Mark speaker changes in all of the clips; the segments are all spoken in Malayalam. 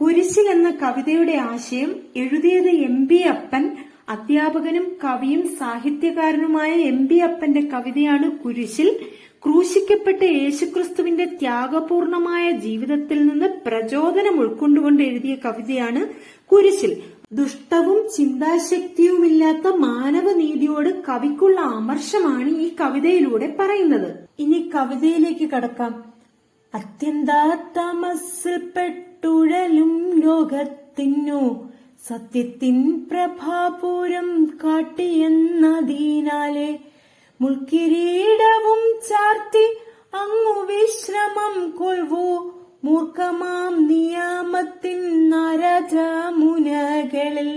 Speaker 1: കുരിശിൽ എന്ന കവിതയുടെ ആശയം എഴുതിയത് എം ബി അപ്പൻ അധ്യാപകനും കവിയും സാഹിത്യകാരനുമായ എം ബി അപ്പന്റെ കവിതയാണ് കുരിശിൽ. ക്രൂശിക്കപ്പെട്ട യേശുക്രിസ്തുവിന്റെ ത്യാഗപൂർണമായ ജീവിതത്തിൽ നിന്ന് പ്രചോദനം ഉൾക്കൊണ്ടുകൊണ്ട് എഴുതിയ കവിതയാണ് കുരിശിൽ. ദുഷ്ടവും ചിന്താശക്തിയുമില്ലാത്ത മാനവനീതിയോട് കവിക്കുള്ള അമർഷമാണ് ഈ കവിതയിലൂടെ പറയുന്നത്. ഇനി കവിതയിലേക്ക് കടക്കാം. അത്യന്താതമസിൽപ്പെട്ടുഴലും ലോകത്തിനു സത്യത്തിൻ പ്രഭാപൂരം കാട്ടിയെന്നതിനാലെ മുൾക്കിരീടവും ചാർത്തി അങ്ങു വിശ്രമം കൊൽവോ മൂർഖമാം നിയമത്തിൻ നരജമുനകളിൽ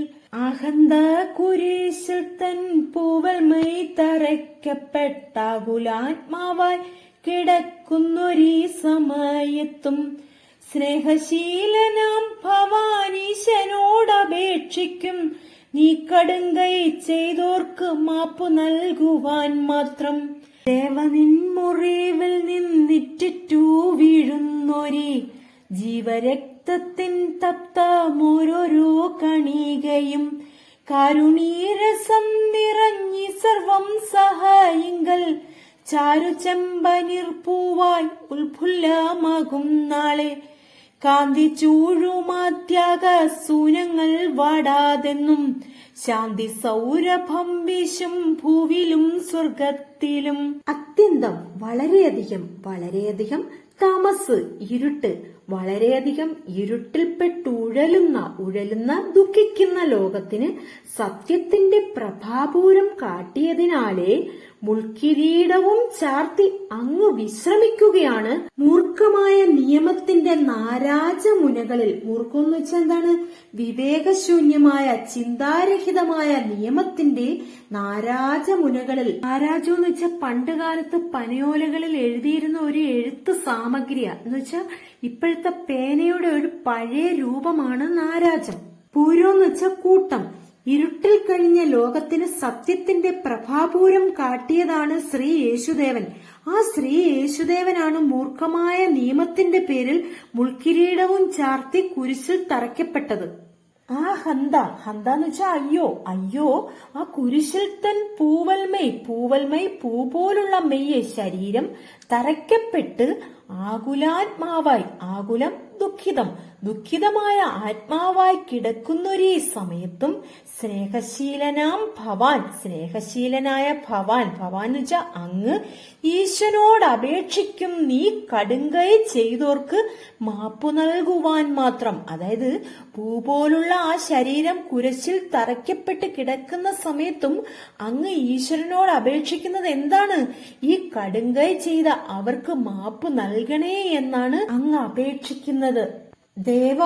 Speaker 1: അഹന്ത കുരിശിൽ തൻ പൂവൽമൈ തറയ്ക്കപ്പെട്ടാകുലാത്മാവായി കിടക്കുന്നൊരീ സമയത്തും സ്നേഹശീലനാം ഭവാനീശനോടപേക്ഷിക്കും. നീ കടുങ്കൈ ചെയ്തോർക്ക് മാപ്പു നൽകുവാൻ മാത്രം. ദേവനിൻ മുറിവിൽ നിന്നിട്ടു വീഴുന്നൊരി ജീവരക്തത്തിൻ തപ്തമോരോരോ കണികയും കാരുണീരസം നിറഞ്ഞി സർവം സഹായിങ്കൽ ചാരുചെമ്പനിർ പൂവായി ഉത്ഫുല്ലമാകും നാളെ. കാന്തി ചൂഴുമാത്യാക സൂനങ്ങൾ വാടാതെന്നും ശാന്തി സൗരഭം വീശും ഭൂവിലും സ്വർഗത്തിലും. അത്യന്തം വളരെയധികം വളരെയധികം താമസ് ഇരുട്ട് വളരെയധികം ഇരുട്ടിൽപ്പെട്ടുഴലുന്ന ഉഴലുന്ന ദുഃഖിക്കുന്ന ലോകത്തിന് സത്യത്തിന്റെ പ്രഭാപൂരം കാട്ടിയതിനാലേ മുൾക്കിരീടവും ചാർത്തി അങ്ങ് വിശ്രമിക്കുകയാണ്. മൂർഖമായ നിയമത്തിന്റെ നാരാജ നാരാജമുനകളിൽ. മൂർഖമെന്ന് വെച്ചാൽ എന്താണ്? വിവേകശൂന്യമായ ചിന്താരഹിതമായ നിയമത്തിന്റെ നാരാജ മുനകളിൽ നാരാജം എന്ന് വെച്ചാൽ പണ്ട് കാലത്ത് പനയോലകളിൽ എഴുതിയിരുന്ന ഒരു എഴുത്ത് സാമഗ്രിയ. എന്ന് വെച്ചാൽ ഇപ്പോഴത്തെ പേനയുടെ ഒരു പഴയ രൂപമാണ് നാരാജം. പൂരം എന്ന് വെച്ചാൽ കൂട്ടം. ഇരുട്ടിൽ കഴിഞ്ഞ ലോകത്തിന് സത്യത്തിന്റെ പ്രഭാപൂരം കാട്ടിയതാണ് ശ്രീ യേശുദേവൻ. ആ ശ്രീ യേശുദേവനാണ് മൂർഖമായ നിയമത്തിന്റെ പേരിൽ മുൾക്കിരീടവും ചാർത്തി കുരിശിൽ തറയ്ക്കപ്പെട്ടത്. ആ ഹന്ത ഹന്ത എന്ന് വെച്ചാ അയ്യോ അയ്യോ ആ കുരിശിൽ തൻ പൂവൽമൈ പൂവൽമൈ പൂ പോലുള്ള മെയ്യെ ശരീരം തറയ്ക്കപ്പെട്ട് ആകുലാത്മാവായി ആകുലം ദുഃഖിതം. ദുഃഖിതമായ ആത്മാവായി കിടക്കുന്നൊരേ സമയത്തും സ്നേഹശീലനാം ഭവാൻ സ്നേഹശീലനായ ഭവാൻ ഭവാനുജ അങ്ങ് ഈശ്വനോട് അപേക്ഷിക്കും നീ കടുങ്കൈ ചെയ്തോർക്ക് മാപ്പു നൽകുവാൻ മാത്രം. അതായത് പൂ പോലുള്ള ആ ശരീരം കുരശിൽ തറയ്ക്കപ്പെട്ട് കിടക്കുന്ന സമയത്തും അങ്ങ് ഈശ്വരനോട് അപേക്ഷിക്കുന്നത് എന്താണ്? ഈ കടുങ്കൈ ചെയ്ത അവർക്ക് മാപ്പ് നൽകണേ എന്നാണ് അങ്ങ് അപേക്ഷിക്കുന്നത്. ദേവ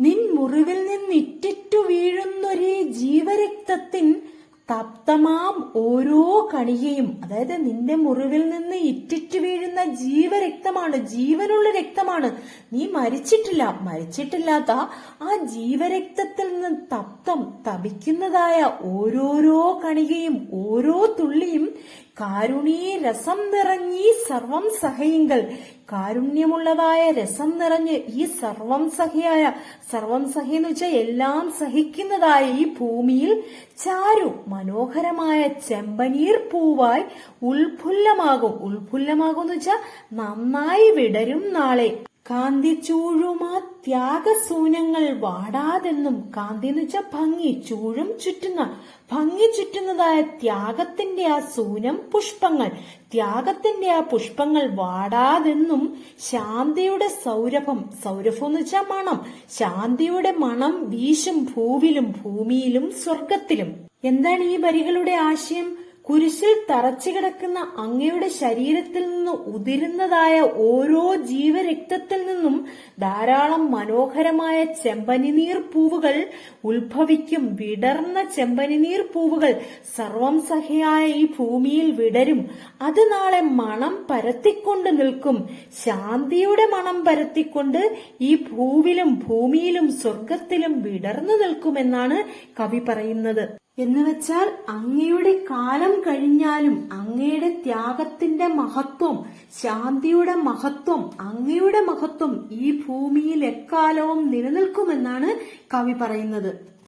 Speaker 1: നിൻ മുറിവിൽ നിന്നിറ്റിറ്റു വീഴുന്നൊരേ ജീവരക്തത്തിൻ തപ്തമാം ഓരോ കണികയും അതായത് നിന്റെ മുറിവിൽ നിന്ന് ഇറ്റിറ്റു വീഴുന്ന ജീവരക്തമാണ് ജീവനുള്ള രക്തമാണ്. നീ മരിച്ചിട്ടില്ല. മരിച്ചിട്ടില്ലാത്ത ആ ജീവരക്തത്തിൽ നിന്ന് തപ്തം തപിക്കുന്നതായ ഓരോരോ കണികയും ഓരോ തുള്ളിയും കാരുണീ രസം നിറഞ്ഞീ സർവം സഹയിങ്കൽ കാരുണ്യമുള്ളതായ രസം നിറഞ്ഞ് ഈ സർവം സഹിയായ സർവം സഹി എന്ന് വെച്ചാൽ എല്ലാം സഹിക്കുന്നതായ ഈ ഭൂമിയിൽ ചാരു മനോഹരമായ ചെമ്പനീർ പൂവായി ഉൽഫുല്ലമാകും. ഉൽഫുല്ലമാകും എന്ന് വെച്ചാൽ നന്നായി വിടരും നാളെ. കാന്തി ചൂഴുമാ ത്യാഗസൂനങ്ങൾ വാടാതെന്നും കാന്തി എന്ന് വെച്ചാൽ ഭംഗി ചൂഴും ചുറ്റുന്ന ഭംഗി ചുറ്റുന്നതായ ത്യാഗത്തിന്റെ ആ സൂനം പുഷ്പങ്ങൾ ത്യാഗത്തിന്റെ ആ പുഷ്പങ്ങൾ വാടാതെന്നും ശാന്തിയുടെ സൗരഭം സൗരഭം എന്ന് വെച്ചാൽ മണം ശാന്തിയുടെ മണം വീശും ഭൂവിലും ഭൂമിയിലും സ്വർഗത്തിലും എന്താണ് ഈ വരികളുടെ ആശയം? കുരിശിൽ തറച്ചു കിടക്കുന്ന അങ്ങയുടെ ശരീരത്തിൽ നിന്ന് ഉതിരുന്നതായ ഓരോ ജീവരക്തത്തിൽ നിന്നും ധാരാളം മനോഹരമായ ചെമ്പനിനീർ പൂവുകൾ ഉത്ഭവിക്കും. വിടർന്ന ചെമ്പനിനീർ പൂവുകൾ സർവം സഹയായ ഈ ഭൂമിയിൽ വിടരും. അത് നാളെ മണം പരത്തിക്കൊണ്ട് നിൽക്കും. ശാന്തിയുടെ മണം പരത്തിക്കൊണ്ട് ഈ ഭൂവിലും ഭൂമിയിലും സ്വർഗത്തിലും വിടർന്നു നിൽക്കുമെന്നാണ് കവി പറയുന്നത്. എന്ന് വെച്ചാൽ അങ്ങയുടെ കാലം കഴിഞ്ഞാലും അങ്ങയുടെ ത്യാഗത്തിന്റെ മഹത്വം ശാന്തിയുടെ മഹത്വം അങ്ങയുടെ മഹത്വം ഈ ഭൂമിയിൽ എക്കാലവും നിലനിൽക്കുമെന്നാണ് കവി പറയുന്നത്.